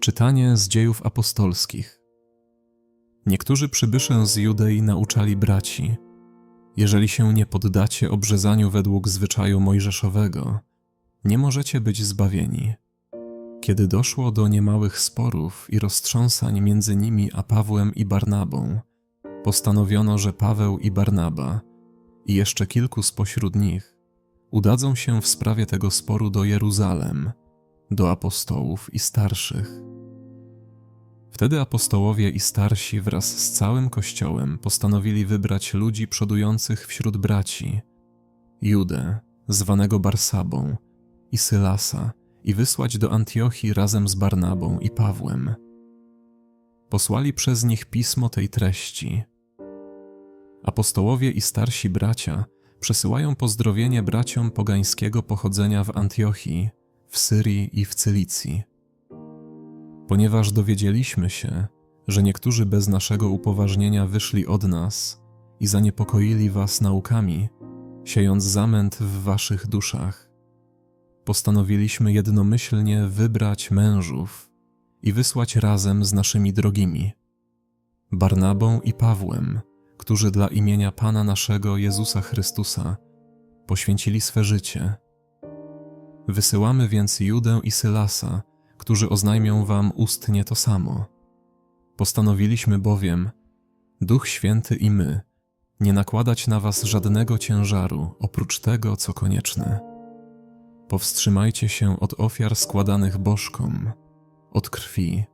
Czytanie z dziejów apostolskich. Niektórzy przybysze z Judei nauczali braci: Jeżeli się nie poddacie obrzezaniu według zwyczaju mojżeszowego, nie możecie być zbawieni. Kiedy doszło do niemałych sporów i roztrząsań między nimi a Pawłem i Barnabą, postanowiono, że Paweł i Barnaba i jeszcze kilku spośród nich udadzą się w sprawie tego sporu do Jeruzalem, do apostołów i starszych. Wtedy apostołowie i starsi wraz z całym kościołem postanowili wybrać ludzi przodujących wśród braci: Judę, zwanego Barsabą, i Sylasa, i wysłać do Antiochii razem z Barnabą i Pawłem. Posłali przez nich pismo tej treści. Apostołowie i starsi bracia przesyłają pozdrowienie braciom pogańskiego pochodzenia w Antiochii, w Syrii i w Cylicji. Ponieważ dowiedzieliśmy się, że niektórzy bez naszego upoważnienia wyszli od nas i zaniepokoili was naukami, siejąc zamęt w waszych duszach, postanowiliśmy jednomyślnie wybrać mężów i wysłać razem z naszymi drogimi, Barnabą i Pawłem, którzy dla imienia Pana naszego Jezusa Chrystusa poświęcili swe życie. Wysyłamy więc Judę i Sylasa, którzy oznajmią wam ustnie to samo. Postanowiliśmy bowiem, Duch Święty i my, nie nakładać na was żadnego ciężaru oprócz tego, co konieczne. Powstrzymajcie się od ofiar składanych bożkom, od krwi,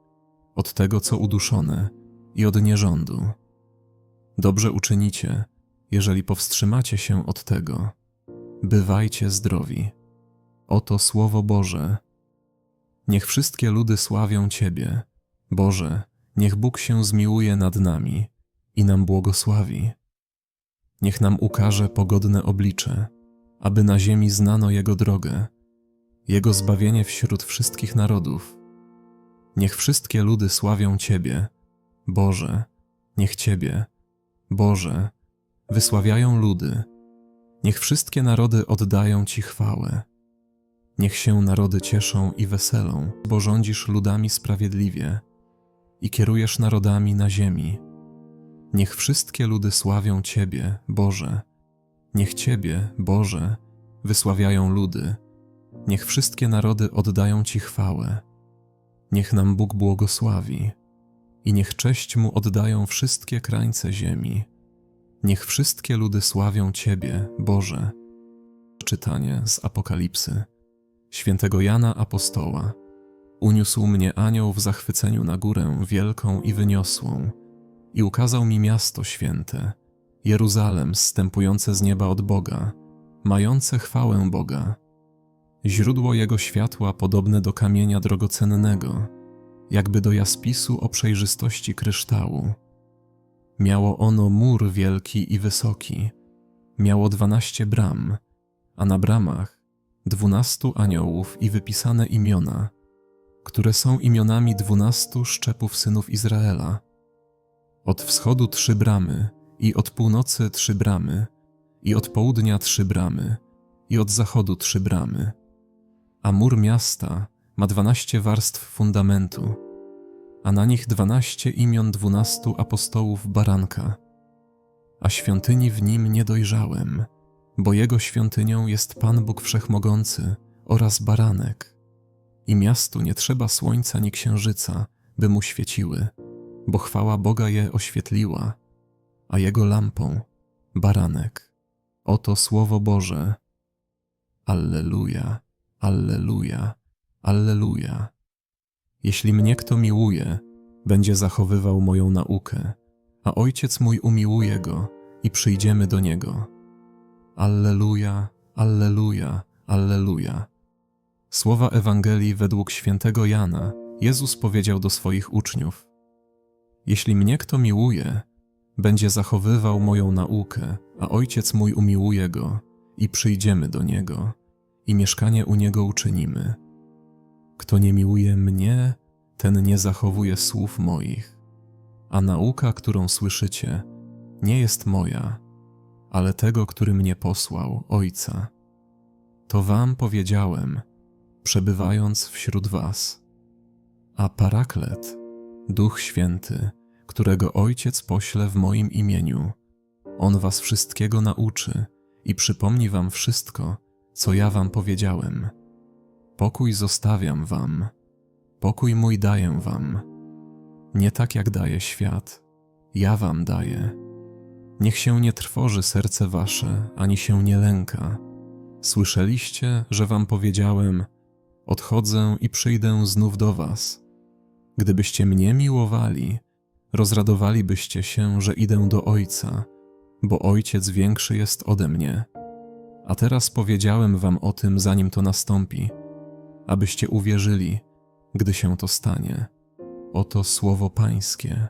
od tego, co uduszone i od nierządu. Dobrze uczynicie, jeżeli powstrzymacie się od tego. Bywajcie zdrowi. Oto Słowo Boże. Niech wszystkie ludy sławią Ciebie. Boże, niech Bóg się zmiłuje nad nami i nam błogosławi. Niech nam ukaże pogodne oblicze, aby na ziemi znano Jego drogę, Jego zbawienie wśród wszystkich narodów. Niech wszystkie ludy sławią Ciebie. Boże, niech Ciebie, Boże, wysławiają ludy. Niech wszystkie narody oddają Ci chwałę. Niech się narody cieszą i weselą, bo rządzisz ludami sprawiedliwie i kierujesz narodami na ziemi. Niech wszystkie ludy sławią Ciebie, Boże. Niech Ciebie, Boże, wysławiają ludy. Niech wszystkie narody oddają Ci chwałę. Niech nam Bóg błogosławi i niech cześć Mu oddają wszystkie krańce ziemi. Niech wszystkie ludy sławią Ciebie, Boże. Czytanie z Apokalipsy świętego Jana Apostoła. Uniósł mnie anioł w zachwyceniu na górę wielką i wyniosłą i ukazał mi miasto święte, Jeruzalem zstępujące z nieba od Boga, mające chwałę Boga. Źródło jego światła podobne do kamienia drogocennego, jakby do jaspisu o przejrzystości kryształu. Miało ono mur wielki i wysoki, miało dwanaście bram, a na bramach dwunastu aniołów i wypisane imiona, które są imionami dwunastu szczepów synów Izraela. Od wschodu trzy bramy, i od północy trzy bramy, i od południa trzy bramy, i od zachodu trzy bramy. A mur miasta ma dwanaście warstw fundamentu, a na nich dwanaście imion dwunastu apostołów baranka. A świątyni w nim nie dojrzałem, bo jego świątynią jest Pan Bóg Wszechmogący oraz baranek. I miastu nie trzeba słońca ni księżyca, by mu świeciły, bo chwała Boga je oświetliła, a jego lampą baranek. Oto słowo Boże. Alleluja, Alleluja, Alleluja. Jeśli mnie kto miłuje, będzie zachowywał moją naukę, a Ojciec mój umiłuje go i przyjdziemy do niego. Alleluja, Alleluja, Alleluja. Słowa Ewangelii według świętego Jana Jezus powiedział do swoich uczniów: Jeśli mnie kto miłuje, będzie zachowywał moją naukę, a Ojciec mój umiłuje go i przyjdziemy do niego i mieszkanie u niego uczynimy. Kto nie miłuje mnie, ten nie zachowuje słów moich, a nauka, którą słyszycie, nie jest moja ale tego, który mnie posłał, Ojca. To wam powiedziałem, przebywając wśród was. A Paraklet, Duch Święty, którego Ojciec pośle w moim imieniu, On was wszystkiego nauczy i przypomni wam wszystko, co ja wam powiedziałem. Pokój zostawiam wam, pokój mój daję wam. Nie tak jak daje świat, ja wam daję. Niech się nie trwoży serce wasze, ani się nie lęka. Słyszeliście, że wam powiedziałem: Odchodzę i przyjdę znów do was. Gdybyście mnie miłowali, rozradowalibyście się, że idę do Ojca, bo Ojciec większy jest ode mnie. A teraz powiedziałem wam o tym, zanim to nastąpi, abyście uwierzyli, gdy się to stanie. Oto słowo Pańskie.